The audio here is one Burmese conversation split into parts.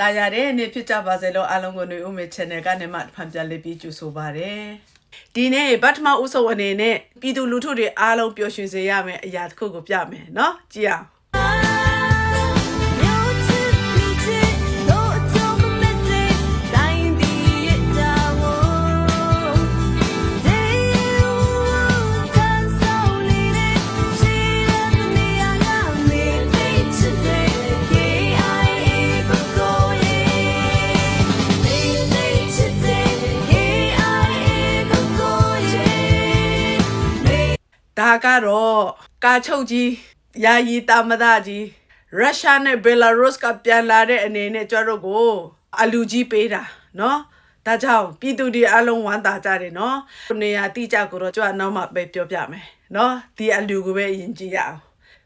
တာယာတဲ့နေ့ဖြစ်ကြပါစေလို့အားလုံးကိုຫນွေဦးမေ channel ကနေမှဖန်ပြလေးပြီးကြိုဆိုပါရစေ။ဒီနေ့ဗတ်မဥဆုံးအနေနဲ့ပြည်သူလူထုတွေအားလုံးပျော်ရွှင်စေရမယ့်အရာတစ်ခုကိုပြမယ်နော်။ကြည့်အောင်။ ဒါကတော့ကာချုပ်ကြီးယာယီတာမဒကြီးရုရှားနဲ့ဘယ်လာရုစ်ကပြန်လာတဲ့အနေနဲ့ကျတို့ကိုအလူကြီးပေးတာเนาะဒါကြောင့်ပြည်သူတွေအလုံးဝမ်းသာကြတယ်เนาะနေရာတိကျကိုတော့ကျတော့နောက်မှပဲပြောပြမယ်เนาะဒီအလူကိုပဲယဉ်ကြည့်ရအောင်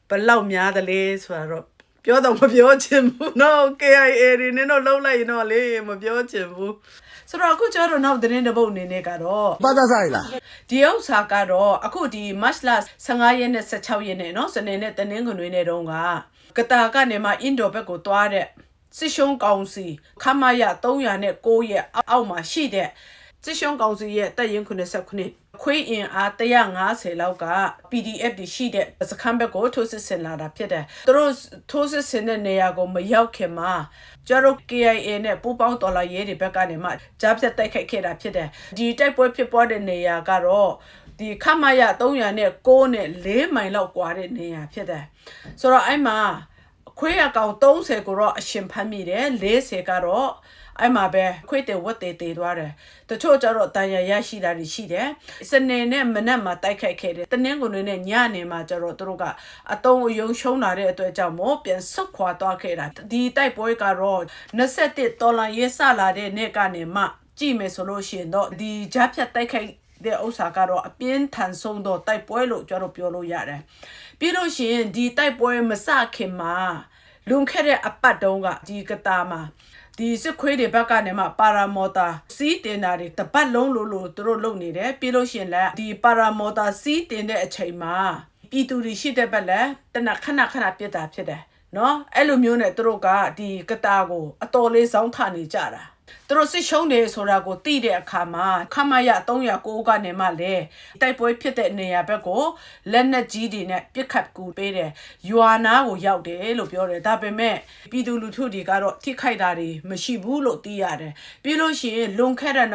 ဘယ်လောက်များသလဲဆိုတော့ပြောတော့မပြောချင်ဘူးเนาะ KIA တွေနင်တို့လုံးလိုက်ရင်တော့လေမပြောချင်ဘူး ဆိုတော့အခုကျတော့နောက်သတင်းတစ်ပုတ်အနေနဲ့ကတော့ ဘာသာဆိုင်လား ဒီဥစ္စာကတော့အခုဒီ March လ15ရက်နဲ့16ရက်နဲ့เนาะစနေနဲ့တနင်္ဂနွေနေ့တုန်းကကတာကနေမှအင်ဒိုဘက်ကိုသွားတဲ့စစ်ရှုံးကောင်စီခမရ309ရဲ့အောက်မှာရှိတဲ့စစ်ရှုံးကောင်စီရဲ့တပ်ရင်း89 ခွေးအင်အား150လောက်က PDF တွေရှိတဲ့စခန်းဘက်ကိုထိုးစစ်ဆင်လာတာဖြစ်တယ်သူတို့ထိုးစစ်ဆင်တဲ့နေရာကိုမရောက်ခင်မှာကျတော့ KIA နဲ့ပူးပေါင်းတော်လာရဲတွေဘက်ကနေမှကြားဖြတ်တိုက်ခိုက်ခဲ့တာဖြစ်တယ်ဒီတိုက်ပွဲဖြစ်ပွားတဲ့နေရာကတော့ဒီခမရ300နဲ့6နဲ့4မိုင်လောက်ကွာတဲ့နေရာဖြစ်တယ်ဆိုတော့အဲ့မှာခွေးအကောင်30ကိုတော့အရှင်ဖမ်းမိတယ်40ကတော့ အဲ့မှာပဲခွေးတဲ့ဝတ်တဲ့တည်သွားတယ်တချို့ကျတော့တန်ရရရှိတာတွေရှိတယ်စနေနဲ့မနက်မှာတိုက်ခိုက်ခဲ့တယ်တနင်္ဂနွေနဲ့ညနေမှာကျတော့သူတို့ကအတုံးအယုံရှုံးလာတဲ့အတွက်ကြောင့်မို့ပြန်ဆုတ်ခွာသွားခဲ့တာဒီတိုက်ပွဲကတော့21ဒေါ်လာရေးဆလာတဲ့နေ့ကနေမှကြည့်မယ်ဆိုလို့ရှိရင်တော့ဒီဂျားဖြတ်တိုက်ခိုက်တဲ့ဥစ္စာကတော့အပြင်းထန်ဆုံးတော့တိုက်ပွဲလို့ကျွန်တော်ပြောလို့ရတယ်ပြီးလို့ရှိရင်ဒီတိုက်ပွဲမစခင်မှာလွန်ခဲ့တဲ့အပတ်တုန်းကဒီကတာမှာ ဒီစစ်ခွေးတွေဘက်ကနေမှပါရာမော်တာစီးတင်တာတွေတပတ်လုံးလို့လို့သူတို့လုပ်နေတယ်ပြီးလို့ရှိရင်လည်းဒီပါရာမော်တာစီးတင်တဲ့အချိန်မှာပြည်သူတွေရှိတဲ့ဘက်လည်းတနခဏခဏပြစ်တာဖြစ်တယ်နော်အဲ့လိုမျိုးနဲ့သူတို့ကဒီကတာကိုအတော်လေးစောင်းထနေကြတာ သူတို့စစ်ရှုံးတယ်ဆိုတာကိုသိတဲ့အခါမှာခမရ309ကနေမှလေတိုက်ပွဲဖြစ်တဲ့နေရာဘက်ကိုလက်နက်ကြီးတွေနဲ့ပစ်ခတ်ကူပေးတယ်။ရွာနာကိုရောက်တယ်လို့ပြောတယ်။ဒါပေမဲ့ပြည်သူလူထုတွေကတော့ထိခိုက်တာတွေမရှိဘူးလို့သိရတယ်။ပြီးလို့ရှိရင်လွန်ခဲ့တဲ့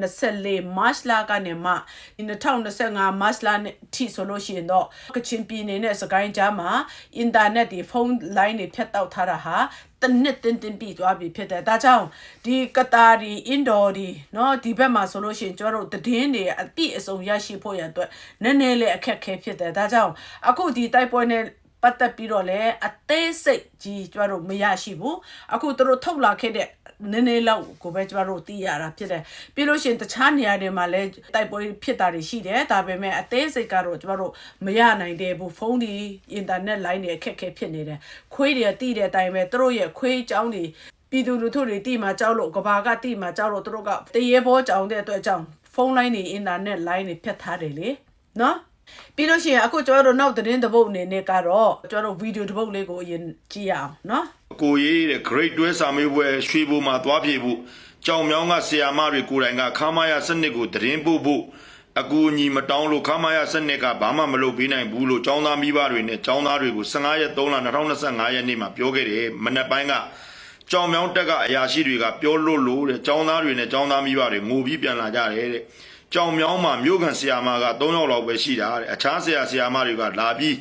2024 March လကနေမှဒီ2025 March လနဲ့ထိဆိုလို့ရှိရင်တော့ကချင်ပြည်နယ်နဲ့စကိုင်းကြားမှာအင်တာနက်တွေဖုန်းလိုင်းတွေဖြတ်တောက်ထားတာဟာ တနစ်တင်းတင်းပြီးသွားပြီဖြစ်တယ်ဒါကြောင့်ဒီကတာဒီအင်ဒိုဒီเนาะဒီဘက်မှာဆိုလို့ရှိရင်ကျွန်တော်တို့သတင်းတွေအပြည့်အစုံရရှိဖို့ရန်အတွက်နည်းနည်းလေးအခက်ခဲဖြစ်တယ်ဒါကြောင့်အခုဒီတိုက်ပွဲနဲ့ပတ်သက်ပြီးတော့လည်းအသေးစိတ်ကြီးကျွန်တော်တို့မရရှိဘူးအခုသူတို့ထုတ်လာခဲ့တဲ့ နည်းနည်းလောက်ကိုပဲကျမတို့သိရတာဖြစ်တယ်ပြီးလို့ရှိရင်တခြားနေရာတွေမှာလည်းတိုက်ပွဲဖြစ်တာတွေရှိတယ်ဒါပေမဲ့အသေးစိတ်ကတော့ကျမတို့မရနိုင်တဲ့ဘူးဖုန်းဒီအင်တာနက်လိုင်းတွေအခက်အခဲဖြစ်နေတယ်ခွေးတွေတိတဲ့အတိုင်းပဲသူတို့ရဲ့ခွေးအကြောင်းတွေပြည်သူလူထုတွေတိမှကြောက်လို့ကဘာကတိမှကြောက်လို့သူတို့ကတရေဘောကြောင်တဲ့အတွက်ကြောင့်ဖုန်းလိုင်းတွေအင်တာနက်လိုင်းတွေဖြတ်ထားတယ်လေနော်ပြီးလို့ရှိရင်အခုကျွန်တော်တို့နောက်သတင်းတစ်ပုတ်အနေနဲ့ကတော့ကျွန်တော်တို့ဗီဒီယိုတစ်ပုတ်လေးကိုအရင်ကြည့်ရအောင်နော် ကိုရေးတဲ့ grade တွဲစာမေးပွဲရွှေဘိုမှာသွားပြေဖို့ကြောင်မြောင်းကဆီယာမတွေကိုယ်တိုင်ကခမာယာစနစ်ကိုတရင်ပို့ဖို့အကူအညီမတောင်းလို့ခမာယာစနစ်ကဘာမှမလုပ်ပေးနိုင်ဘူးလို့ចောင်းသားမိဘတွေနဲ့ចောင်းသားတွေကို15ရက်3လ2025ရက်နေ့မှာပြောခဲ့တယ်မနက်ပိုင်းကကြောင်မြောင်းတက်ကအရာရှိတွေကပြောလို့လို့တဲ့ចောင်းသားတွေနဲ့ចောင်းသားမိဘတွေငိုပြီးပြန်လာကြတယ်တဲ့ကြောင်မြောင်းမှာမြို့ခံဆီယာမက3ယောက်လောက်ပဲရှိတာတဲ့အခြားဆီယာဆီယာမတွေကလာပြီး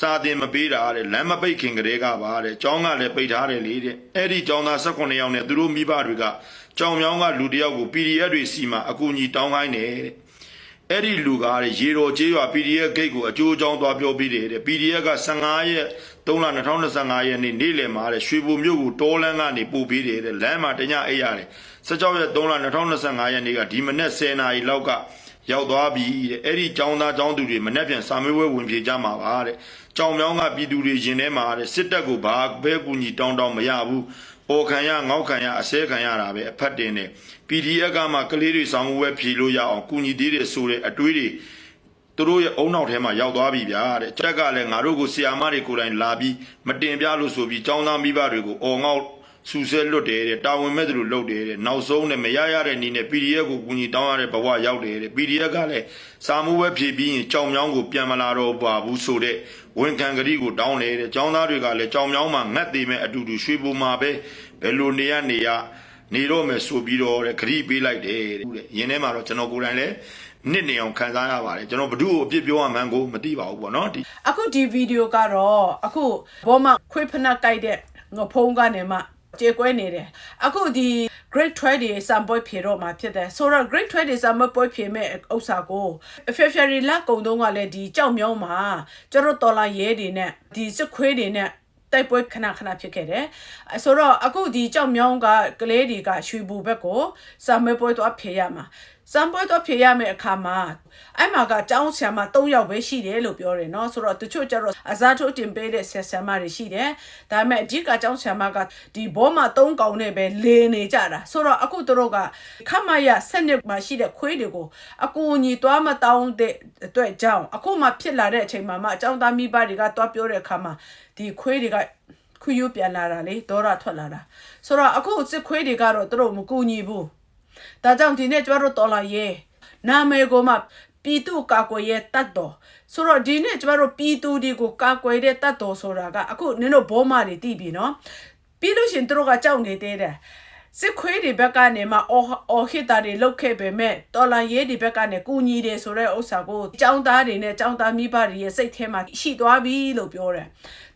စာတင်မပေးတာတဲ့လမ်းမပိတ်ခင်ကလေးကပါတဲ့ကျောင်းကလည်းပိတ်ထားတယ်လေတဲ့အဲ့ဒီကျောင်းသား18ယောက်နဲ့သူတို့မိဘတွေကကြောင်မြောင်းကလူတစ်ယောက်ကို PDF တွေစီမှာအကူအညီတောင်းခိုင်းတယ်တဲ့အဲ့ဒီလူကတဲ့ရေတော်ကျေးရွာ PDF ဂိတ်ကိုအကျိုးအကြောင်းသွားပြောပြီးတယ်တဲ့ PDF က15ရက်3လ2025ရက်နေ့နေ့လယ်မှာတဲ့ရွှေဘိုမြို့ကိုတောလန်းကနေပို့ပေးတယ်တဲ့လမ်းမှာတညအိပ်ရတယ်16ရက်3လ2025ရက်နေ့ကဒီမနေ့10နာရီလောက်က ရောက်သွားပြီတဲ့အဲ့ဒီចောင်းသားចောင်းသူတွေမနေ့ပြန်စာမေးပွဲဝင်ပြေကြမှာပါတဲ့ကြောင်မြောင်းကပြည်သူတွေရင်ထဲမှာတဲ့စစ်တပ်ကိုဘာဘဲကူညီတောင်းတောင်းမရဘူးပေါ်ခံရငေါက်ခံရအစဲခံရတာပဲအဖက်တင်တယ် PDF ကမှကလေးတွေဆောင်းဝဲဖြေလို့ရအောင်ကူညီသေးတယ်ဆိုတဲ့အတွေးတွေသူတို့ရဲ့အုံနောက်ထဲမှာရောက်သွားပြီဗျာတဲ့တက်ကလည်းငါတို့ကိုဆီယာမတွေကိုယ်တိုင်လာပြီးမတင်ပြလို့ဆိုပြီးចောင်းသားမိဘတွေကိုအော်ငေါက် စူဆဲလွတ်တယ်တဲ့တာဝန်မဲ့သူတို့လုပ်တယ်တဲ့နောက်ဆုံးနဲ့မရရတဲ့နေနဲ့ PDF ကိုကူညီတောင်းရတဲ့ဘဝရောက်တယ်တဲ့ PDF ကလည်းစာမှုပဲဖြည့်ပြီးရင်ကြောင်မြောင်းကိုပြန်မလာတော့ပါဘူးဆိုတဲ့ဝန်ခံကတိကိုတောင်းတယ်တဲ့ကျောင်းသားတွေကလည်းကြောင်မြောင်းမှာငတ်သေးမဲ့အတူတူရွှေဘုံမှာပဲဘယ်လိုနေရနေရနေတော့မယ်ဆိုပြီးတော့တဲ့ဂရိပေးလိုက်တယ်တဲ့ရင်းထဲမှာတော့ကျွန်တော်ကိုယ်တိုင်လည်းနစ်နေအောင်ခံစားရပါတယ်ကျွန်တော်ဘ ᱹ ကိုအပြစ်ပြောရမှန်းကိုမသိပါဘူးပေါ့နော်ဒီအခုဒီဗီဒီယိုကတော့အခုဘောမခွေးဖနက်ကြိုက်တဲ့ငဖုံးကနေမှ ကျေကွဲနေတယ်အခုဒီ great trade တွေစံပွဲဖြေတော့မှာဖြစ်တယ်ဆိုတော့ great trade တွေစံပွဲဖြေမဲ့ဥစ္စာကို February လကုံတုန်းကလည်းဒီကြောက်မြောင်းမှာကျတို့တော်လာရဲတွေနဲ့ဒီစစ်ခွေးတွေနဲ့တိုက်ပွဲခဏခဏဖြစ်ခဲ့တယ်အဲဆိုတော့အခုဒီကြောက်မြောင်းကကလေးတွေကရွှေဘူဘက်ကိုစံပွဲပွဲတော့ဖြေရမှာ စံပွဲတော့ဖြေရမယ့်အခါမှာအဲ့မှာကကျောင်းဆရာမ၃ယောက်ပဲရှိတယ်လို့ပြောတယ်နော်ဆိုတော့တချို့ကျတော့အစားထိုးတင်ပေးတဲ့ဆရာဆရာမတွေရှိတယ်ဒါပေမဲ့အဓိကကျောင်းဆရာမကဒီဘောမှာ၃កောင်နဲ့ပဲလေနေကြတာဆိုတော့အခုတို့ကခမရစနစ်မှာရှိတဲ့ခွေးတွေကိုအကူအညီသွားမတောင်းတဲ့အတွက်ကြောင့်အခုမှဖြစ်လာတဲ့အချိန်မှာမှအကျောင်းသားမိဘတွေကသွားပြောတဲ့အခါမှာဒီခွေးတွေကခွေးရပြန်လာတာလေဒေါရထွက်လာတာဆိုတော့အခုစစ်ခွေးတွေကတော့တို့မကူညီဘူး ဒါကြောင့်ဒီနေ့ကျမတို့တော်လာရေးနာမည်ကိုမှပြည်သူကာကွယ်ရေးတတ်တော်ဆိုတော့ဒီနေ့ကျမတို့ပြည်သူတွေကိုကာကွယ်တဲ့တတ်တော်ဆိုတာကအခုနင်တို့ဘောမတွေတည်ပြီနော်ပြီးလို့ရှရင်သူတို့ကကြောက်နေသေးတယ်စစ်ခွေးတွေဘက်ကနေမှအော်အော်ဟစ်တာတွေလုတ်ခဲ့ပေမဲ့တော်လန်ရေးတွေဘက်ကနေကူညီတယ်ဆိုတဲ့ဥစ္စာကိုចောင်းသားတွေနဲ့ចောင်းသားမိဘတွေရဲ့စိတ်ထဲမှာရှိသွားပြီလို့ပြောတယ်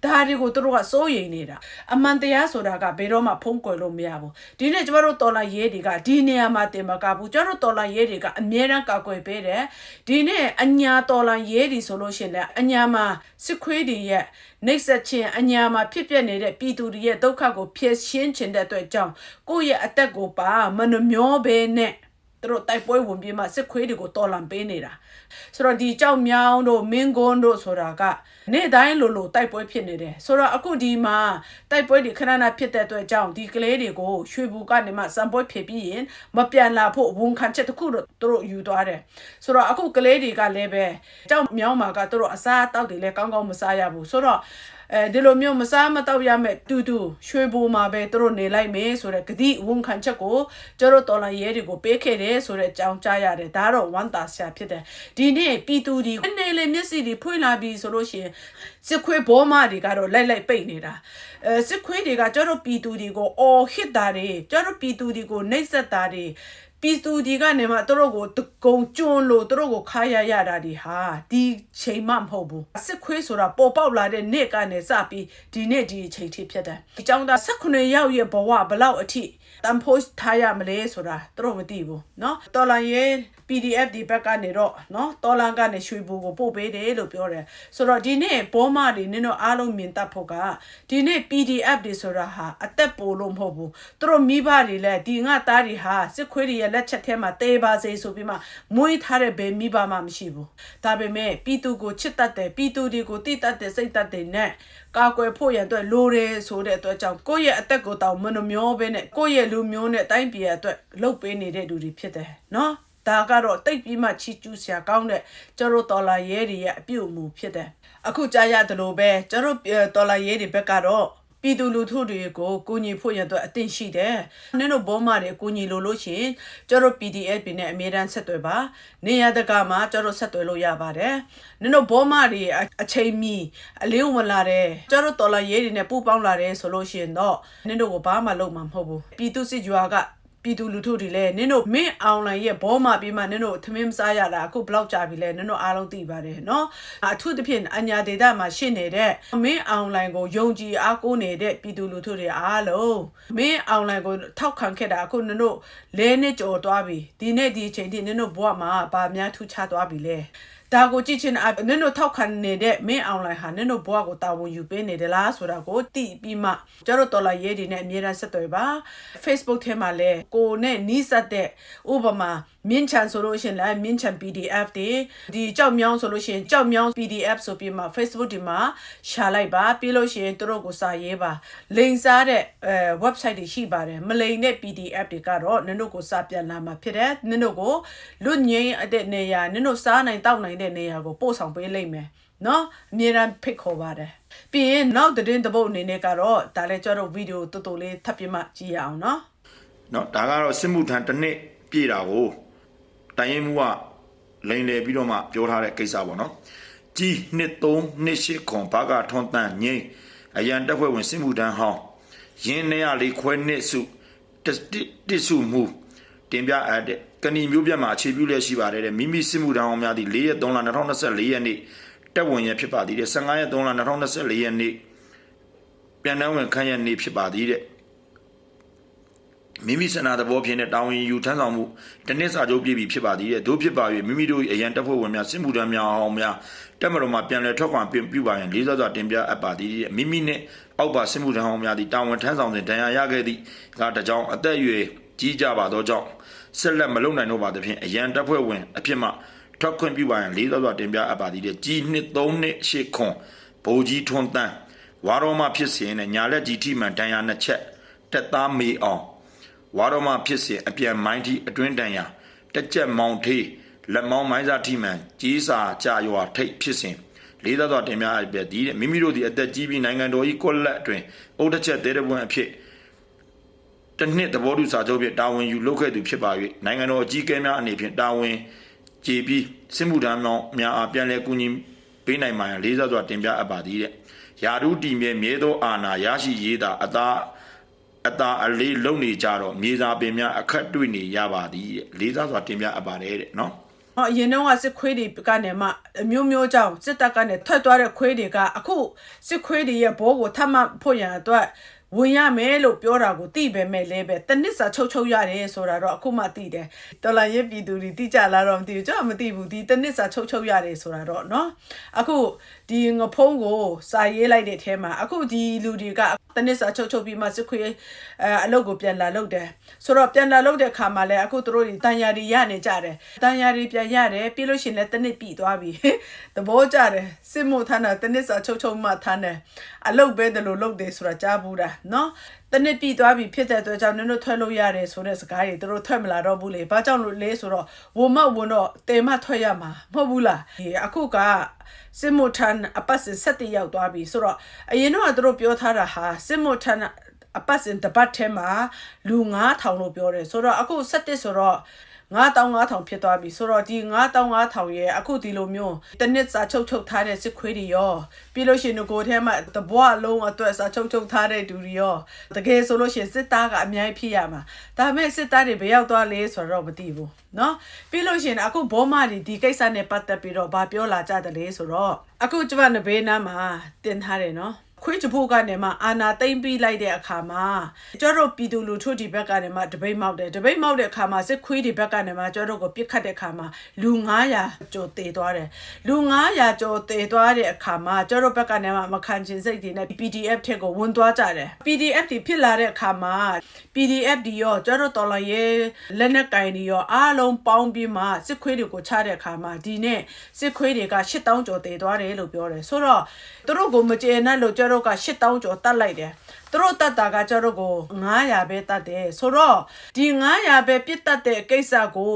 ဒါတွေကိုသူတို့ကစိုးရိမ်နေတာအမှန်တရားဆိုတာကဘယ်တော့မှဖုံးကွယ်လို့မရဘူးဒီနေ့ကျမတို့တော်လန်ရေးတွေကဒီနေရာမှာတင်မကဘူးကျမတို့တော်လန်ရေးတွေကအမြဲတမ်းကာကွယ်ပေးတယ်ဒီနေ့အညာတော်လန်ရေးတွေဆိုလို့ရှိရင်လည်းအညာမှာစစ်ခွေးတွေရဲ့နှိပ်စက်ခြင်းအညာမှာဖြစ်ပျက်နေတဲ့ပြည်သူတွေရဲ့ဒုက္ခကိုဖြည့်ရှင်းခြင်းတဲ့အတွက်ကြောင့်ကိုယ့်ရဲ့အသက်ကိုပါမနှမျောဘဲနဲ့ သူတို့တိုက်ပွဲဝင်ပြီးမှစစ်ခွေးတွေကိုတော်လန်ပေးနေတာဆိုတော့ဒီကြောက်မြောင်းတို့မင်းကွန်းတို့ဆိုတာကနေ့တိုင်းလိုလိုတိုက်ပွဲဖြစ်နေတယ်ဆိုတော့အခုဒီမှာတိုက်ပွဲတွေခဏခဏဖြစ်တဲ့အတွက်ကြောင့်ဒီကလေးတွေကိုရွှေဘူကနေမှစံပွဲဖြစ်ပြီးရင်မပြန်လာဖို့ဝန်ခံချက်တစ်ခုတော့သူတို့ယူသွားတယ်ဆိုတော့အခုကလေးတွေကလည်းပဲကြောက်မြောင်းမှာကသူတို့အစားအသောက်တွေလည်းကောင်းကောင်းမစားရဘူးဆိုတော့ အဲဒီလိုမျိုးမစားမတော့ရမဲ့တူတူရွှေဘူမှာပဲသူတို့နေလိုက်မယ်ဆိုတဲ့ဂတိဝန်ခံချက်ကိုကျတို့တော်လန်ရဲတွေကိုပေးခဲ့တယ်ဆိုတဲ့အကြောင်းကြားရတယ်ဒါတော့ဝမ်းသာစရာဖြစ်တယ်ဒီနေ့ပြည်သူဒီအနေလေမျက်စိတွေဖွင့်လာပြီဆိုလို့ရှိရင်စစ်ခွေးဘောမတွေကတော့လိုက်လိုက်ပိတ်နေတာအဲစစ်ခွေးတွေကကျတို့ပြည်သူတွေကိုအော်ဟစ်တာတွေကျတို့ပြည်သူတွေကိုနှိပ်စက်တာတွေ ပြည်သူဒီကနေမှသူတို့ကိုတကုံကျွန်းလို့သူတို့ကိုခါရရတာဒီဟာဒီချိန်မှမဟုတ်ဘူးစစ်ခွေးဆိုတာပေါ်ပေါက်လာတဲ့နေ့ကနေစပြီးဒီနေ့ဒီအချိန်ထိဖြစ်တယ်ဒီကြောင့်ဒါ18ရောက်ရဲ့ဘဝဘလောက်အထိတန်ဖိုးထားရမလဲဆိုတာသူတို့မသိဘူးเนาะတော်လန်ရဲ့ PDF ဒီဘက်ကနေတော့เนาะတော်လန်ကနေရွှေဘူကိုပို့ပေးတယ်လို့ပြောတယ်ဆိုတော့ဒီနေ့ဘောမတွေနင်တို့အားလုံးမြင်တတ်ဖို့ကဒီနေ့ PDF တွေဆိုတာဟာအသက်ပိုလို့မဟုတ်ဘူးသူတို့မိဘတွေလည်းဒီငါသားတွေဟာစစ်ခွေးတွေရဲ့လက်ချက်ထဲမှာတေးပါစေဆိုပြီးမှမွေးထားတဲ့ဘယ်မိဘမှမရှိဘူးဒါပေမဲ့ပြည်သူကိုချစ်တတ်တယ်ပြည်သူတွေကိုတိတတ်တယ်စိတ်တတ်တယ်နဲ့ကာကွယ်ဖို့ရအတွက်လိုတယ်ဆိုတဲ့အတွက်ကြောင့်ကိုယ့်ရဲ့အသက်ကိုတောင်မနှမျောပဲနဲ့ကိုယ့်ရဲ့လူမျိုးနဲ့တိုင်းပြည်အတွက်လှုပ်ပေးနေတဲ့လူတွေဖြစ်တယ်နော် ဒါကတော့တိတ်ပြီးမှချီကျူးစရာကောင်းတဲ့ကျတို့တော်လာရဲတွေရဲ့အပြုတ်အမူဖြစ်တယ်အခုကြားရတယ်လို့ပဲကျတို့တော်လာရဲတွေဘက်ကတော့ပြည်သူလူထုတွေကိုကူညီဖို့ရတော့အသင့်ရှိတယ်။နင်တို့ဘောမတွေကူညီလို့လို့ရှရင်ကျတို့ PDF တွေနဲ့အမြဲတမ်းဆက်သွယ်ပါ။နေရတကမှာကျတို့ဆက်သွယ်လို့ရပါတယ်။နင်တို့ဘောမတွေအချိန်မီအလေးဝင်လာတယ်။ကျတို့တော်လာရေးတွေနဲ့ပူပေါင်းလာတယ်ဆိုလို့ရှရင်တော့နင်တို့ကိုဘာမှလုပ်မှာမဟုတ်ဘူး။ပြည်သူစစ်ကြွားက ပြည်သူလူထုတွေလည်းနင်တို့မင်းအွန်လိုင်းရဲ့ဘောမှာပြီးမှနင်တို့သမင်းမစားရတာအခုဘလောက်ကြာပြီလဲနင်တို့အားလုံးသိပါတယ်နော်အထူးသဖြင့်အညာဒေတာမှာရှိနေတဲ့မင်းအွန်လိုင်းကိုယုံကြည်အားကိုးနေတဲ့ပြည်သူလူထုတွေအားလုံးမင်းအွန်လိုင်းကိုထောက်ခံခဲ့တာအခုနင်တို့လဲနှစ်ကျော်သွားပြီဒီနေ့ဒီအချိန်ထိနင်တို့ဘဝမှာဗာများထူးခြားသွားပြီလေ ဒါကိုကြည့်ချင်အနင်တို့ထောက်ခံနေတဲ့မင်းအွန်လိုင်းဟာနင်တို့ဘဝကိုတာဝန်ယူပေးနေတယ်လားဆိုတာကိုသိပြီးမှကျတော့တော်လာရေးတွေနဲ့အမြဲတမ်းဆက်သွယ်ပါ Facebook ထဲမှာလည်းကိုနဲ့နီးစပ်တဲ့ဥပမာ မြင့်ချန်ဆိုလို့ရှင်လည်းမြင့်ချန် PDF တွေဒီကြောက်မြောင်းဆိုလို့ရှင်ကြောက်မြောင်း PDF ဆိုပြီးမှ Facebook ဒီမှာရှာလိုက်ပါပြီးလို့ရှင်သူတို့ကိုစာရေးပါလိန်စားတဲ့အဲ website တွေရှိပါတယ်မလိန်တဲ့ PDF တွေကတော့နင်တို့ကိုစာပြန်လာမှာဖြစ်တယ်နင်တို့ကိုလွတ်ငြိမ်းတဲ့နေရာနင်တို့စားနိုင်တောက်နိုင်တဲ့နေရာကိုပို့ဆောင်ပေးလိမ့်မယ်နော်အမြဲတမ်းဖိတ်ခေါ်ပါတယ်ပြီးရင်နောက်သတင်းတစ်ပုတ်အနေနဲ့ကတော့ဒါလည်းကျွန်တော်ဗီဒီယိုတော်တော်လေးထပ်ပြမှကြည့်ရအောင်နော်နော်ဒါကတော့စစ်မှုထမ်းတစ်နှစ်ပြည့်တာကို တိုင်းရင်မှုကလိန်လေပြီးတော့မှပြောထားတဲ့ကိစ္စပေါ့နော်ကြီးနှစ်3နှစ်8ခွန်ဘာကထွန်တန်ငိမ့်အရန်တက်ဖွဲ့ဝင်စစ်မှုထမ်းဟောင်းရင်းနေရလေးခွဲနှစ်စုတစ်တစ်တစ်စုမူတင်ပြအပ်တဲ့ကဏီမျိုးပြတ်မှာအခြေပြုလျက်ရှိပါတယ်တဲ့မိမိစစ်မှုထမ်းဟောင်းများသည့်4ရက်3လ2024ရက်နေ့တက်ဝင်ရဖြစ်ပါသည်တဲ့15ရက်3လ2024ရက်နေ့ပြန်တန်းဝင်ခန့်ရနေ့ဖြစ်ပါသည်တဲ့ မိမိဆန္ဒသဘောဖြင့်တဲ့တာဝန်ယူထမ်းဆောင်မှုတနစ်စာချုပ်ပြည့်ပြီဖြစ်ပါသည်တဲ့တို့ဖြစ်ပါ၍မိမိတို့၏အရန်တပ်ဖွဲ့ဝင်များစစ်မှုထမ်းများအောင်များတက်မတော်မှာပြန်လည်ထွက်ခွာပြင်ပြပါရန်လေးစားစွာတင်ပြအပ်ပါသည်တဲ့မိမိနှင့်အောက်ပါစစ်မှုထမ်းအောင်များသည်တာဝန်ထမ်းဆောင်စဉ်ဒဏ်ရာရခဲ့သည့်ကတကြောင်အသက်အရွယ်ကြီးကြပါသောကြောင့်ဆက်လက်မလုံနိုင်တော့ပါသဖြင့်အရန်တပ်ဖွဲ့ဝင်အဖြစ်မှထွက်ခွင့်ပြုပါရန်လေးစားစွာတင်ပြအပ်ပါသည်တဲ့ကြီးနှစ်3နှစ်8ခွန်ဗိုလ်ကြီးထွန်းတန်းဝါတော်မှဖြစ်စဉ်နဲ့ညာလက်ကြီးထိမှန်ဒဏ်ရာနှစ်ချက်တက်သားမေအောင် ဝါတော်မှဖြစ်စဉ်အပြန်မိုင်းတီအတွင်းတန်ရာတက်ကြက်မောင်ထေးလက်မောင်းမိုင်းစာထိမှန်ကြီးစာကြာရွာထိတ်ဖြစ်စဉ်လေးသာစွာတင်များအပ်ပြသည်တဲ့မိမိတို့သည်အသက်ကြီးပြီးနိုင်ငံတော်၏ကိုလက်အတွင်အုတ်တစ်ချက်သေးတဲ့ပွင့်အဖြစ်တစ်နှစ်သဘောတူစာချုပ်ဖြင့်တာဝန်ယူလုပ်ခဲ့သူဖြစ်ပါ၍နိုင်ငံတော်အကြီးအကဲများအနေဖြင့်တာဝန်ကြည်ပြီးစစ်မှုထမ်းများအားပြန်လည်ကူညီပေးနိုင်မှန်လေးစားစွာတင်ပြအပ်ပါသည်တဲ့ယာရုတီမြဲမြဲသောအာဏာရရှိရေးတာအသာ အตาအလေးလုံနေကြတော့မြေစာပင်များအခက်တွေ့နေရပါသည်တဲ့လေးစားစွာတင်ပြအပ်ပါတယ်တဲ့နော် ဟောအရင်တော့ကစစ်ခွေးတွေကနေမှအမျိုးမျိုးကြောင့်စစ်တပ်ကနေထွက်သွားတဲ့ခွေးတွေကအခုစစ်ခွေးတွေရဲ့ဘောကိုထပ်မဖို့ရန်အတွက်ဝင်ရမယ်လို့ပြောတာကိုသိပဲမဲ့လဲပဲတနစ်စာချုပ်ချုပ်ရတယ်ဆိုတာတော့အခုမှသိတယ်တော်လာရဲ့ပြည်သူတွေသိကြလားတော့မသိဘူးကျွန်တော်မသိဘူးဒီတနစ်စာချုပ်ချုပ်ရတယ်ဆိုတာတော့เนาะအခု ဒီငဖုံးကိုစာရေးလိုက်တဲ့အထဲမှာအခုဒီလူတွေကတနစ်စာချုပ်ချုပ်ပြီးမှစစ်ခွေးအဲအလုပ်ကိုပြန်လာလုပ်တယ်ဆိုတော့ပြန်လာလုပ်တဲ့ခါမှာလဲအခုသူတို့တွေတန်ရာတွေရနေကြတယ်တန်ရာတွေပြန်ရတယ်ပြီးလို့ရှရင်လဲတနစ်ပြီသွားပြီသဘောကျတယ်စစ်မှုထမ်းတာတနစ်စာချုပ်ချုပ်မှထမ်းတယ်အလုပ်ပဲတယ်လို့လုပ်တယ်ဆိုတာကြားဘူးတာနော်တနစ်ပြီသွားပြီဖြစ်တဲ့အတွက်ကြောင့်နင်တို့ထွက်လို့ရတယ်ဆိုတဲ့စကားတွေသူတို့ထွက်မလာတော့ဘူးလေဘာကြောင့်လို့လဲဆိုတော့ဝုံမဝန်တော့တေမထွက်ရမှာမဟုတ်ဘူးလားဒီအခုကစစ်မှုထမ်းအပတ်စဉ်7ရောက်သွားပြီဆိုတော့အရင်တော့သူတို့ပြောထားတာဟာစစ်မှုထမ်းအပတ်စဉ်တစ်ပတ်ထဲမှာလူ9000လို့ပြောတယ်ဆိုတော့အခု7ဆိုတော့ 9500ဖြစ်သွားပြီဆိုတော့ဒီ9500ရဲ့အခုဒီလိုမျိုးတနစ်စာချုပ်ချုပ်ထားတဲ့စစ်ခွေးတွေရောပြီးလို့ရှိရင်ကိုယ်ထဲမှာတဘွားလုံးအတွက်စာချုပ်ချုပ်ထားတဲ့သူတွေရောတကယ်ဆိုလို့ရှိရင်စစ်သားကအများကြီးဖြစ်ရမှာဒါပေမဲ့စစ်သားတွေဘယ်ရောက်သွားလဲဆိုတော့မသိဘူးเนาะပြီးလို့ရှိရင်အခုဘောမတွေဒီကိစ္စနဲ့ပတ်သက်ပြီးတော့ဗာပြောလာကြတယ်လေဆိုတော့အခုကျမနဘေးနားမှာတင်ထားတယ်เนาะ ခွေးချဖို့ကနေမှအာနာသိမ့်ပြီးလိုက်တဲ့အခါမှာကျောတို့ပြည်သူလူထုဒီဘက်ကနေမှတပိတ်မောက်တယ်တပိတ်မောက်တဲ့အခါမှာစစ်ခွေးဒီဘက်ကနေမှကျောတို့ကိုပြစ်ခတ်တဲ့အခါမှာလူ900ကျော်တေသွားတယ်လူ900ကျော်တေသွားတဲ့အခါမှာကျောတို့ဘက်ကနေမှမခံချင်စိတ်တွေနဲ့ PDF ထက်ကိုဝင်သွားကြတယ် PDF တွေဖြစ်လာတဲ့အခါမှာ PDF ဒီရောကျောတို့တော်လရဲ့လက်နက်ကင်တွေရောအားလုံးပေါင်းပြီးမှစစ်ခွေးတွေကိုချတဲ့အခါမှာဒီနေ့စစ်ခွေးတွေက8000ကျော်တေသွားတယ်လို့ပြောတယ်ဆိုတော့သူတို့ကိုမကျေနပ်လို့ကျောတို့က8000ကျော်တတ်လိုက်တယ်သူတို့တတ်တာကကျောတို့ကို900ပဲတတ်တယ်ဆိုတော့ဒီ900ပဲပြစ်တတ်တဲ့ကိစ္စကို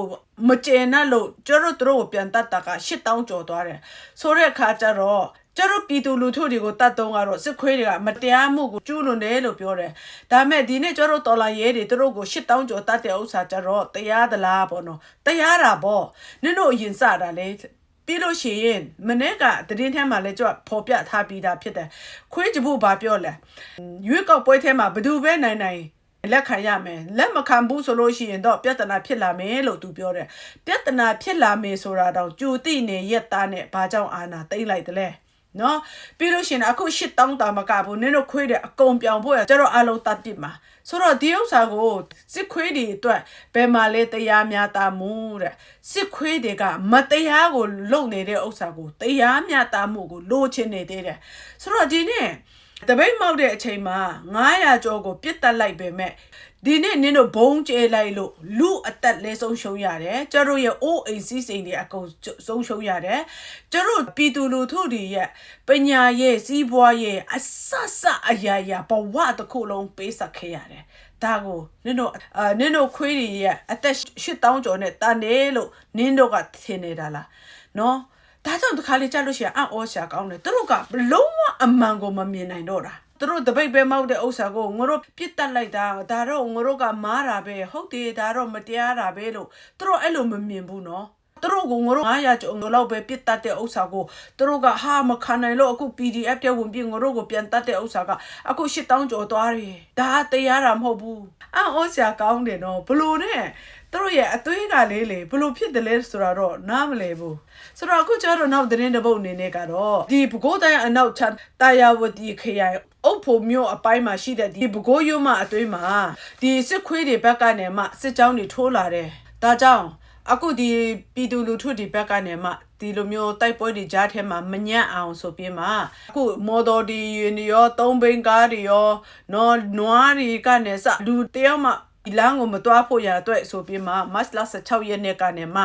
မကျေနပ်လို့ကျောတို့သူတို့ကိုပြန်တတ်တာက8000ကျော်သွားတယ်ဆိုတဲ့အခါကျတော့ကျတို့ပြည်သူလူထုတွေကိုတတ်တုံးကတော့စစ်ခွေးတွေကမတရားမှုကိုကျူးလွန်တယ်လို့ပြောတယ်။ဒါပေမဲ့ဒီနေ့ကျတို့တော်လာရဲတွေသူတို့ကို8000ကျော်တတ်တဲ့ဥစ္စာကျတော့တရားသလားပေါ့နော်။တရားတာပေါ့။နင်တို့အရင်စတာလေ ပြီးလို့ရှိရင်မနေ့ကသတင်းထဲမှာလည်းကြွပေါ်ပြထားပြီးသားဖြစ်တယ်။ခွေးကြဖို့ဘာပြောလဲ။ရွေးကောက်ပွဲထဲမှာဘယ်သူပဲနိုင်နိုင်လက်ခံရမယ်လက်မခံဘူးဆိုလို့ရှိရင်တော့ပြဿနာဖြစ်လာမယ်လို့သူပြောတယ်ပြဿနာဖြစ်လာမယ်ဆိုတာတော့ကြူတိနေရက်သားနဲ့ဘာကြောင့်အာနာတိတ်လိုက်တယ်လဲ နော်ပြီးလို့ရှိရင်အခုရှစ်တောင်းတာမကဘူးနင်တို့ခွေးတဲ့အကုန်ပြောင်ဖို့ရကျတော့အလုံးတတ်ပြစ်မှာဆိုတော့ဒီဥစ္စာကိုစစ်ခွေးတွေအတွက်ဘယ်မှာလဲတရားများတာမှုတဲ့စစ်ခွေးတွေကမတရားကိုလုပ်နေတဲ့ဥစ္စာကိုတရားမျှတမှုကိုလိုချင်နေသေးတယ်ဆိုတော့ဒီနေ့ တပိတ်မောက်တဲ့အချိန်မှာ900ကျော်ကိုပြစ်တက်လိုက်ပေမဲ့ဒီနေ့နင်တို့ဘုံကျဲလိုက်လို့လူအသက်လဲဆုံးရှုံးရတယ်ကျတို့ရဲ့အိုးအိမ်စည်းစိမ်တွေအကုန်ဆုံးရှုံးရတယ်ကျတို့ပြည်သူလူထုတွေရဲ့ပညာရဲ့စီးပွားရဲ့အဆဆအရာရာဘဝတစ်ခုလုံးပေးဆက်ခဲ့ရတယ်ဒါကိုနင်တို့အာနင်တို့ခွေးတွေရဲ့အသက်8000ကျော်နဲ့တန်တယ်လို့နင်တို့ကထင်နေတာလားနော် ဒါကြောင့်တခါလေကြားလို့ရှိရင်အံ့ဩရှာကောင်းတယ်သူတို့ကလုံးဝအမှန်ကိုမမြင်နိုင်တော့တာသူတို့တပိတ်ပဲမောက်တဲ့ဥစ္စာကိုငါတို့ပြစ်တက်လိုက်တာဒါတော့ငါတို့ကမားတာပဲဟုတ်တယ်ဒါတော့မတရားတာပဲလို့သူတို့အဲ့လိုမမြင်ဘူးနော်သူတို့ကငါတို့900ကျော်လောက်ပဲပြစ်တက်တဲ့ဥစ္စာကိုသူတို့ကဟာမခံနိုင်လို့အခု PDF ပြဝင်ပြီးငါတို့ကိုပြန်တက်တဲ့ဥစ္စာကအခု8000ကျော်သွားတယ်ဒါတရားတာမဟုတ်ဘူးအံ့ဩရှာကောင်းတယ်နော်ဘလို့နဲ့ သူတို့ရဲ့အသွေးကလေးလေဘလို့ဖြစ်တယ်လဲဆိုတာတော့နားမလည်ဘူးဆိုတော့အခုကျတော့နောက်သတင်းတစ်ပုတ်အနေနဲ့ကတော့ဒီဘကိုးတိုင်းအနောက်ချမ်းတာယာဝတီခရိုင်အုပ်ဖို့မြို့အပိုင်းမှာရှိတဲ့ဒီဘကိုးရုံးမအသွေးမှာဒီစစ်ခွေးတွေဘက်ကနေမှစစ်ကြောင်းတွေထိုးလာတယ်ဒါကြောင့်အခုဒီပြည်သူလူထုဒီဘက်ကနေမှဒီလိုမျိုးတိုက်ပွဲတွေကြားထဲမှာမညံ့အောင်ဆိုပြီးမှအခုမော်တော်ဒီရောသုံးဘိန်းကားတွေရောနော်နွားတွေကနေစလူတယောက်မှ ဒီလမ်းကိုမတွားဖို့ရအတွက်ဆိုပြီးမှမတ်လ16ရက်နေ့ကနေမှ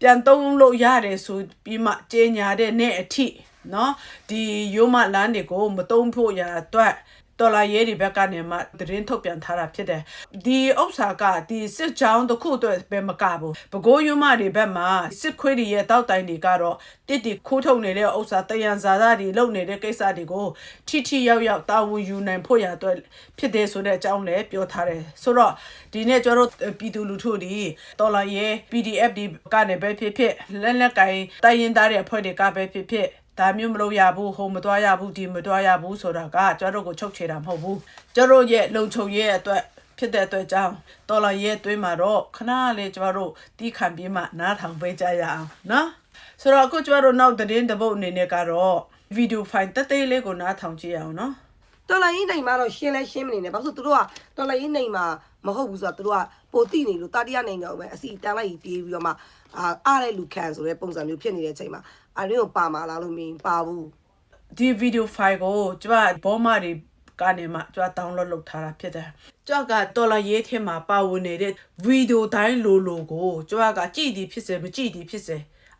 ပြန်သုံးလို့ရတယ်ဆိုပြီးမှကြေညာတဲ့နေ့အထိနော်ဒီရိုးမလမ်းတွေကိုမသုံးဖို့ရအတွက် တော်လာရဲဒီဘက်ကနေမှသတင်းထုတ်ပြန်ထားတာဖြစ်တယ်ဒီဥစ္စာကဒီစစ်ကြောင်းတစ်ခုအတွက်ပဲမကဘူးဘကိုးယူမတွေဘက်မှာစစ်ခွေးတွေရဲ့တောက်တိုင်တွေကတော့တစ်တီခိုးထုတ်နေတဲ့ဥစ္စာတယံဇာတာတွေလုပ်နေတဲ့ကိစ္စတွေကိုထိထိရောက်ရောက်တာဝန်ယူနိုင်ဖို့ရအတွက်ဖြစ်တယ်ဆိုတဲ့အကြောင်းလည်းပြောထားတယ်ဆိုတော့ဒီနေ့ကျွန်တော်တို့ပြည်သူလူထုတွေတော်လာရဲ PDF ဒီကနေပဲဖြစ်ဖြစ်လက်လက်ကင်တိုင်းရင်သားတဲ့အဖွဲ့တွေကပဲဖြစ်ဖြစ် ဒါမျိုးမလုပ်ရဘူးဟိုမသွားရဘူးဒီမသွားရဘူးဆိုတာကကျွန်တော်တို့ကိုချုပ်ချယ်တာမဟုတ်ဘူးကျွန်တော်ရဲ့လုံခြုံရေးအတွက်ဖြစ်တဲ့အတွက်ကြောင့်တော်လာရဲ့အတွင်းမှာတော့ခဏလေးကျွန်တော်တို့တီးခံပြီးမှနားထောင်ပေးကြရအောင်နော်ဆိုတော့အခုကျွန်တော်တို့နောက်သတင်းတစ်ပုတ်အနေနဲ့ကတော့ဗီဒီယိုဖိုင်တက်သေးလေးကိုနားထောင်ကြည့်အောင်နော်တော်လိုင်းရင်နိုင်မှာတော့ရှင်းလဲရှင်းမနေနဲ့ဘာလို့လဲဆိုသူတို့ကတော်လိုင်းရင်နိုင်မှာမဟုတ်ဘူးဆိုတော့သူတို့ကပိုတိနေလို့တာတိယနိုင်ကြောပဲအစီတန်းလိုက်ပြေးပြီးတော့မှအာအားတဲ့လူခံဆိုတဲ့ပုံစံမျိုးဖြစ်နေတဲ့အချိန်မှာ အရင်းကိုပါမာလာလို့မင်းပါဘူးဒီဗီဒီယိုဖိုင်ကိုကျွန်မဘောမတွေကနေမှကျွန်တော် download လုပ်ထားတာဖြစ်တယ်။ကျွန်တော်ကတော်လာရေးထဲမှာပါဝင်နေတဲ့ဗီဒီယိုတိုင်းလိုလိုကိုကျွန်တော်ကကြည့်သည်ဖြစ်စေမကြည့်သည်ဖြစ်စေ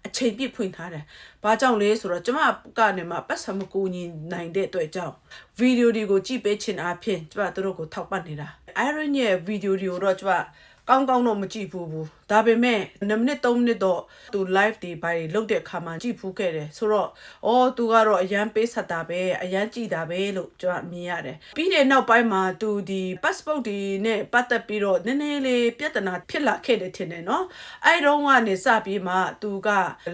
အချိန်ပြည့်ဖွင့်ထားတယ်။ဘာကြောင့်လဲဆိုတော့ကျွန်မကနေမှပတ်စံမကူညီနိုင်တဲ့အတွက်ကြောင့်ဗီဒီယိုတွေကိုကြည့်ပေးခြင်းအပြင်ကျွန်တော်တို့ကိုထောက်ပံ့နေတာ။ Iron ရဲ့ဗီဒီယိုတွေကိုတော့ကျွန်တော်ကောင်းကောင်းတော့မကြည့်ဘူးဘူး ဒါပေမဲ့2မိနစ်3မိနစ်တော့သူ live တွေဘာတွေလုပ်တဲ့အခါမှာကြည့်ဖူးခဲ့တယ်ဆိုတော့အော်သူကတော့အရန်ပေးဆက်တာပဲအရန်ကြည်တာပဲလို့ကျွန်တော်မြင်ရတယ်ပြီးတဲ့နောက်ပိုင်းမှာသူဒီ passport တွေနဲ့ပတ်သက်ပြီးတော့နည်းနည်းလေးပြဿနာဖြစ်လာခဲ့တယ်ထင်တယ်နော်အဲ့တော့ကနေစပြီးမှသူက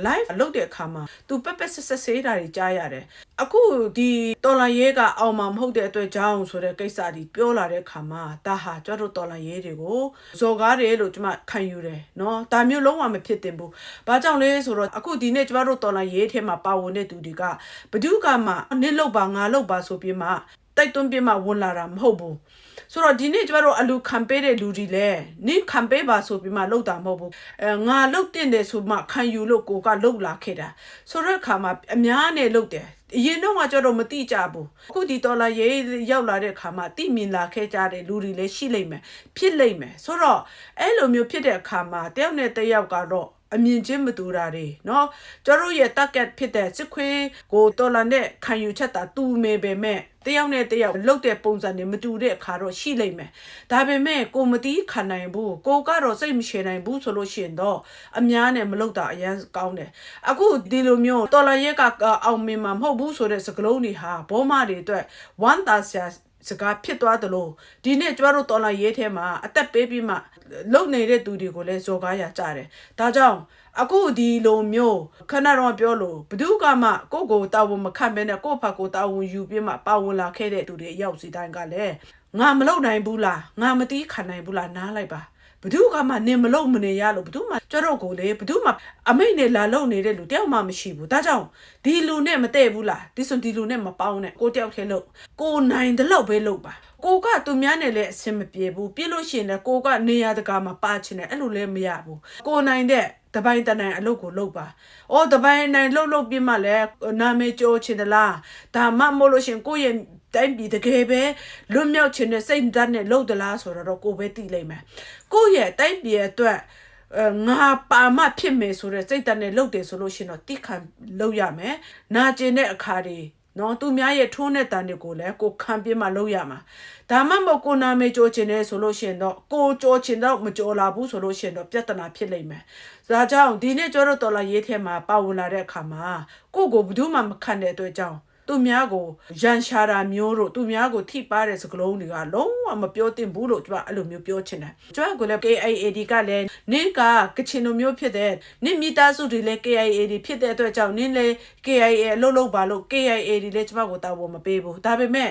live လုပ်တဲ့အခါမှာသူပက်ပက်ဆက်ဆက်ဆေးတာတွေကြားရတယ်အခုဒီတော်လာရဲကအောင်မှာမဟုတ်တဲ့အတွက်ကြောင့်ဆိုတဲ့ကိစ္စဒီပြောလာတဲ့အခါမှာဒါဟာကျွန်တော်တို့တော်လာရဲတွေကိုဇော်ကားတယ်လို့ကျွန်မခံယူတယ်နော်ဒါမျိုးလုံးဝမဖြစ်တင်ဘူးဘာကြောင့်လဲဆိုတော့အခုဒီနေ့ကျွန်တော်တို့တော်လာရဲထဲမှာပါဝင်တဲ့သူတွေကဘဒုကမှနစ်လောက်ပါငါလောက်ပါဆိုပြီးမှတိုက်တွန်းပြီးမှဝင်လာတာမဟုတ်ဘူး ဆိုတော့ဒီနေ့ကျမတို့အလူခံပေးတဲ့လူတွေလည်းနိခံပေးပါဆိုပြီးမှလောက်တာမဟုတ်ဘူးအဲငါလောက်တင်တယ်ဆိုမှခံယူလို့ကိုကလောက်လာခဲ့တာဆိုတော့အခါမှာအများနဲ့လောက်တယ်အရင်တော့ကကျတော့မတိကြဘူးအခုဒီဒေါ်လာရေးရောက်လာတဲ့အခါမှာတိမြင်လာခဲ့ကြတဲ့လူတွေလည်းရှိလိမ့်မယ်ဖြစ်လိမ့်မယ်ဆိုတော့အဲ့လိုမျိုးဖြစ်တဲ့အခါမှာတယောက်နဲ့တယောက်ကတော့ အမြင်ချင်းမတူတာတွေเนาะကျတို့ရဲ့ target ဖြစ်တဲ့စစ်ခွေးကိုတော်လာနဲ့ခံယူချက်တာတူမယ်ပဲမဲ့တယောက်နဲ့တယောက်လုတ်တဲ့ပုံစံတွေမတူတဲ့အခါတော့ရှိလိမ့်မယ်ဒါပေမဲ့ကိုမတီးခံနိုင်ဘူးကိုကတော့စိတ်မရှည်နိုင်ဘူးဆိုလို့ရှိရင်တော့အများနဲ့မလုတ်တာအရန်ကောင်းတယ်အခုဒီလိုမျိုးတော်လာရက်ကအောင်မြင်မှာမဟုတ်ဘူးဆိုတဲ့စကလုံးတွေဟာဘောမတွေအတွက်ဝမ်းသာစရာ စကားဖြစ်သွားသလိုဒီနေ့ကျမတို့တော်လာရေးထဲမှာအသက်ပေးပြီးမှလုံနေတဲ့သူတွေကိုလည်းဇော်ကားရကြတယ်ဒါကြောင့်အခုဒီလိုမျိုးခဏတော့ပြောလို့ဘဒုကမှကိုကိုတာဝန်မခံဘဲနဲ့ကိုဖတ်ကိုတာဝန်ယူပြီးမှပါဝင်လာခဲ့တဲ့သူတွေအရောက်စီတိုင်းကလည်းငါမလုံနိုင်ဘူးလားငါမတီးခံနိုင်ဘူးလားနားလိုက်ပါ ဘဒုကမှနင်မလုံမနေရလို့ဘဒုမှကျတော့ကိုလေဘဒုမှအမိတ်နဲ့လာလုံနေတဲ့လူတယောက်မှမရှိဘူးဒါကြောင့်ဒီလူနဲ့မတည့်ဘူးလားဒီဆိုဒီလူနဲ့မပေါင်းနဲ့ကိုတယောက်ထဲလို့ကိုနိုင်တဲ့လောက်ပဲလုပ်ပါကိုကသူများနဲ့လည်းအဆင်မပြေဘူးပြလို့ရှိရင်လည်းကိုကနေရာတကာမှာပါချင်တယ်အဲ့လိုလည်းမရဘူးကိုနိုင်တဲ့တပိုင်းတနိုင်အလုပ်ကိုလုပ်ပါ။အော်တပိုင်းနိုင်လုပ်လုပ်ပြီးမှလည်းနာမည်ကျော်ချင်သလား။ဒါမှမဟုတ်လို့ရှရင်ကိုယ့်ရဲ့ တိုင်းပြည်တကယ်ပဲလွတ်မြောက်ချင်တဲ့စိတ်ဓာတ်နဲ့လုပ်သလားဆိုတော့ကိုယ်ပဲသိလိမ့်မယ်။ကိုယ့်ရဲ့တိုင်းပြည်အတွက်အဲငါပါမဖြစ်မယ်ဆိုတဲ့စိတ်ဓာတ်နဲ့လုပ်တယ်ဆိုလို့ရှရင်တော့တိခံလုပ်ရမယ်။နာကျင်တဲ့အခါတွေနော်သူများရဲ့ထိုးတဲ့တန်တွေကိုလည်းကိုခံပြမှလုပ်ရမှာဒါမှမဟုတ်ကိုနာမေကြိုးချင်တယ်ဆိုလို့ရှိရင်တော့ကိုကြိုးချင်တော့မကြိုးလာဘူးဆိုလို့ရှိရင်တော့ပြဿနာဖြစ်လိမ့်မယ်ဒါကြောင့်ဒီနေ့ကျတော့တော်လာရေးထဲမှာပါဝင်လာတဲ့အခါမှာကိုကိုဘယ်သူမှမခံတဲ့အတွက်ကြောင့် သူများကိုရန်ရှာတာမျိုးတို့သူများကိုထိပါတဲ့စကလုံးတွေကလုံးဝမပြောသင့်ဘူးလို့ကျွန်တော်အဲ့လိုမျိုးပြောချင်တယ်ကျွန်တော်ကလည်း KIAD ကလည်းနင်းကကချင်လိုမျိုးဖြစ်တဲ့နင်းမိသားစုတွေလည်း KIAD ဖြစ်တဲ့အတွက်ကြောင့်နင်းလည်း KIA အလုပ်လုပ်ပါလို့ KIAD လည်းကျွန်တော်ကိုတောင်းဖို့မပေးဘူးဒါပေမဲ့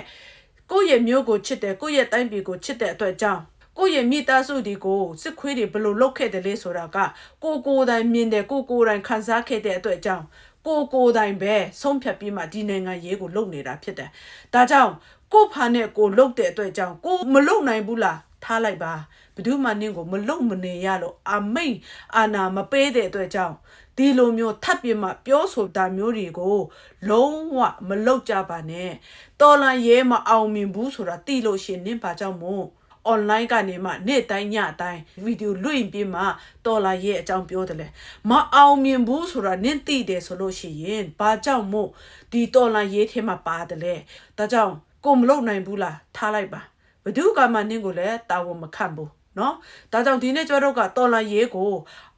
ကိုယ့်ရဲ့မျိုးကိုချစ်တယ်ကိုယ့်ရဲ့တိုင်းပြည်ကိုချစ်တဲ့အတွက်ကြောင့်ကိုယ့်ရဲ့မိသားစုတွေကိုစစ်ခွေးတွေဘယ်လိုလုပ်ခဲ့တယ်လဲဆိုတာကကိုကိုယ်တိုင်မြင်တယ်ကိုကိုယ်တိုင်ခံစားခဲ့တဲ့အတွက်ကြောင့် ကိုကိုယ်တိုင်ပဲဆုံးဖြတ်ပြီးမှဒီနိုင်ငံရေးကိုလုပ်နေတာဖြစ်တယ်။ဒါကြောင့်ကိုဖာနဲ့ကိုလုတ်တဲ့အတွက်ကြောင့်ကိုမလုတ်နိုင်ဘူးလားထားလိုက်ပါဘယ်သူမှနင်းကိုမလုတ်မနေရလို့အမိန်အာနာမပေးတဲ့အတွက်ကြောင့်ဒီလိုမျိုးထပ်ပြီးမှပြောဆိုတာမျိုးတွေကိုလုံးဝမလုတ်ကြပါနဲ့တော်လန်ရဲမအောင်မြင်ဘူးဆိုတာသိလို့ရှရင်နင်းပါကြောင့်မို့ online ကနေမှနေ့တိုင်းညတိုင်းဗီဒီယိုလွှင့်ပြီးမှတော်လာရဲ့အကြောင်းပြောတယ်လေမအောင်မြင်ဘူးဆိုတာနင့်သိတယ်ဆိုလို့ရှိရင်ဘာကြောင့်မို့ဒီတော်လာရေးထဲမှာပါတယ်လေဒါကြောင့်ကိုမလုပ်နိုင်ဘူးလားထားလိုက်ပါဘယ်သူကမှနင့်ကိုလည်းတာဝန်မခံဘူးနော်ဒါကြောင့်ဒီနေ့ကျွဲတို့ကတော်လာရေးကို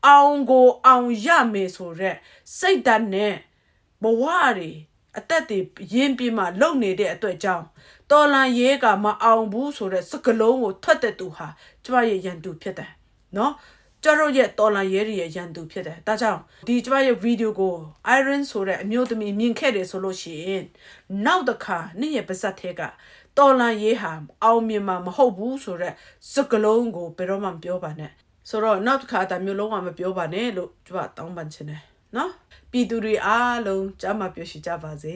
အောင်ကိုအောင်ရမယ်ဆိုရက်စိတ်ဓာတ်နဲ့ဘဝတွေ အသက်တွေရင်းပြီးမှလုံနေတဲ့အတွက်ကြောင့်တော်လန်ရေးကမအောင်ဘူးဆိုတဲ့စကလုံးကိုထွက်တဲ့သူဟာကျမရဲ့ရန်သူဖြစ်တယ်နော်ကျမတို့ရဲ့တော်လန်ရဲရဲ့ရန်သူဖြစ်တယ်ဒါကြောင့်ဒီကျမရဲ့ဗီဒီယိုကို Iron ဆိုတဲ့အမျိုးသမီးမြင်ခဲ့တယ်ဆိုလို့ရှိရင်နောက်တစ်ခါနေ့ရဲ့ပါဇက်ထဲကတော်လန်ရေးဟာအောင်မြင်မှာမဟုတ်ဘူးဆိုတဲ့စကလုံးကိုဘယ်တော့မှမပြောပါနဲ့ဆိုတော့နောက်တစ်ခါဒါမျိုးလုံးဝမပြောပါနဲ့လို့ကျမတောင်းပန်ချင်တယ် နော်ပြည်သူတွေအားလုံးကြားမှာပြောရှိကြပါစေ